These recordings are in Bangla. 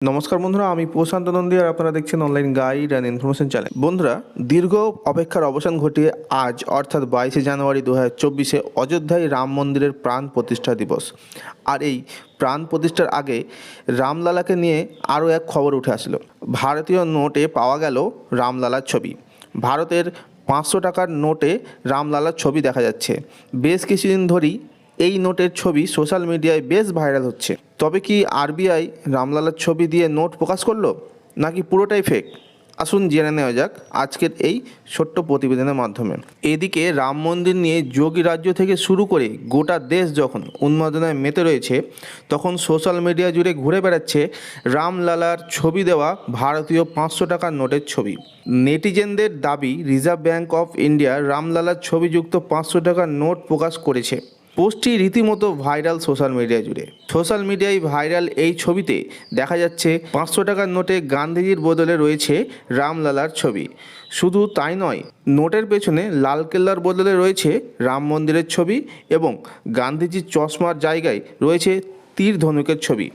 নমস্কার বন্ধুরা, আমি প্রশান্ত নন্দী আর আপনারা দেখছেন online guide and information channel বন্ধুরা, দীর্ঘ অপেক্ষার অবসান ঘটিয়ে আজ, অর্থাৎ বাইশে জানুয়ারি দু হাজার চব্বিশে অযোধ্যায় রাম মন্দিরের প্রাণ প্রতিষ্ঠা দিবস। আর এই প্রাণ প্রতিষ্ঠার আগে রামলালাকে নিয়ে আরও এক খবর উঠে আসলো। ভারতীয় নোটে পাওয়া গেল রামলালার ছবি। ভারতের পাঁচশো টাকার নোটে রামলালার ছবি দেখা যাচ্ছে। বেশ কিছুদিন ধরেই এই নোটের ছবি সোশ্যাল মিডিয়ায় বেশ ভাইরাল হচ্ছে। তবে কি আরবিআই রামলালার ছবি দিয়ে নোট প্রকাশ করল? নাকি পুরোটাই ফেক আসুন জেনে নেওয়া যাক আজকের এই ছোট্ট প্রতিবেদনের মাধ্যমে। এদিকে রাম মন্দির নিয়ে যোগী রাজ্য থেকে শুরু করে গোটা দেশ যখন উন্মাদনায় মেতে রয়েছে, তখন সোশ্যাল মিডিয়া জুড়ে ঘুরে বেড়াচ্ছে রামলালার ছবি দেওয়া ভারতীয় পাঁচশো টাকার নোটের ছবি। নেটিজেনদের দাবি, রিজার্ভ ব্যাঙ্ক অফ ইন্ডিয়া রামলালার ছবিযুক্ত পাঁচশো টাকার নোট প্রকাশ করেছে। পোস্টটি রীতিমতো ভাইরাল সোশ্যাল মিডিয়া জুড়ে। সোশ্যাল মিডিয়ায় ভাইরাল এই ছবিতে দেখা যাচ্ছে পাঁচশো টাকার নোটে গান্ধীজির বদলে রয়েছে রামলালার ছবি। শুধু তাই নয়, নোটের পেছনে লালকেল্লার বদলে রয়েছে রাম মন্দিরের ছবি এবং গান্ধীজির চশমার জায়গায় রয়েছে তীর ধনুকের ছবি।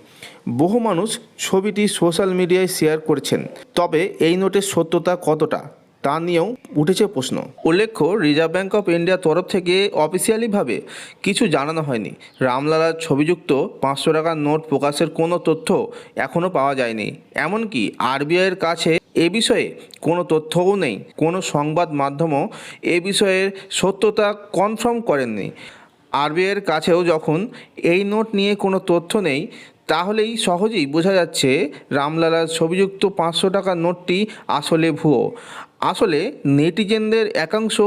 বহু মানুষ ছবিটি সোশ্যাল মিডিয়ায় শেয়ার করেছেন। তবে এই নোটের সত্যতা কতটা? তা নিয়েও উঠেছে প্রশ্ন। উল্লেখ্য রিজার্ভ ব্যাঙ্ক অফ ইন্ডিয়ার তরফ থেকে অফিসিয়ালিভাবে কিছু জানানো হয়নি। রামলালার ছবিযুক্ত পাঁচশো টাকার নোট প্রকাশের কোনো তথ্য এখনও পাওয়া যায়নি। এমনকি আরবিআইয়ের কাছে এ বিষয়ে কোনো তথ্যও নেই। কোনো সংবাদ মাধ্যমও এ বিষয়ের সত্যতা কনফার্ম করেননি। আরবিআইয়ের কাছেও যখন এই নোট নিয়ে কোনো তথ্য নেই তাহলেই সহজেই বোঝা যাচ্ছে রামলালার ছবিযুক্ত পাঁচশো টাকার নোটটি আসলে ভুয়ো। আসলে নেটিজেনদের একাংশ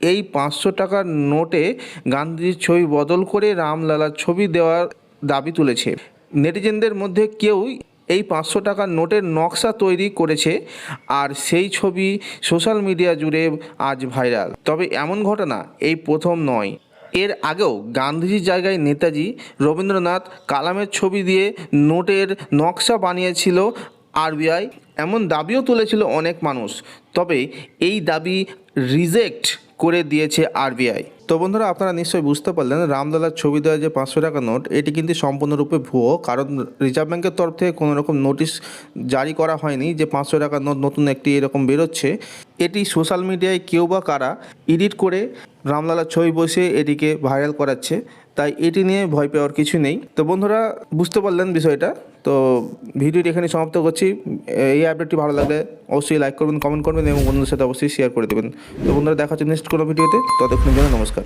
এই পাঁচশো টাকার নোটে গান্ধীজির ছবি বদল করে রামলালার ছবি দেওয়ার দাবি তুলেছে। নেটিজেনদের মধ্যে কেউই এই পাঁচশো টাকার নোটের নকশা তৈরি করেছে আর সেই ছবি সোশ্যাল মিডিয়া জুড়ে আজ ভাইরাল। তবে এমন ঘটনা এই প্রথম নয়। এর আগেও গান্ধীজির জায়গায় নেতাজি রবীন্দ্রনাথ কালামের ছবি দিয়ে নোটের নকশা বানিয়েছিল আরবিআই, এমন দাবিও তুলেছিল অনেক মানুষ। তবে এই দাবি রিজেক্ট করে দিয়েছে আরবিআই। তো বন্ধুরা, আপনারা নিশ্চয়ই বুঝতে পারলেন, রামলালার ছবি দেওয়া যে পাঁচশো টাকা নোট, এটি কিন্তু সম্পূর্ণরূপে ভুয়ো, কারণ রিজার্ভ ব্যাঙ্কের তরফ থেকে কোনো রকম নোটিশ জারি করা হয়নি যে পাঁচশো টাকার নোট নতুন একটি এরকম বেরোচ্ছে। এটি সোশ্যাল মিডিয়ায় কেউ বা কারা এডিট করে রামলালার ছবি বসে এটিকে ভাইরাল করাচ্ছে, তাই এটি নিয়ে ভয় পাওয়ার কিছু নেই। তো বন্ধুরা, বুঝতে পারলেন বিষয়টা। তো ভিডিওটি এখানে সমাপ্ত করছি। এই আপডেটটি ভালো লাগলে অবশ্যই লাইক করবেন কমেন্ট করবেন এবং বন্ধুদের সাথে অবশ্যই শেয়ার করে দেবেন। তো বন্ধুরা, দেখা হচ্ছে নেক্সট কোনো ভিডিওতে। ততক্ষণের জন্য নমস্কার।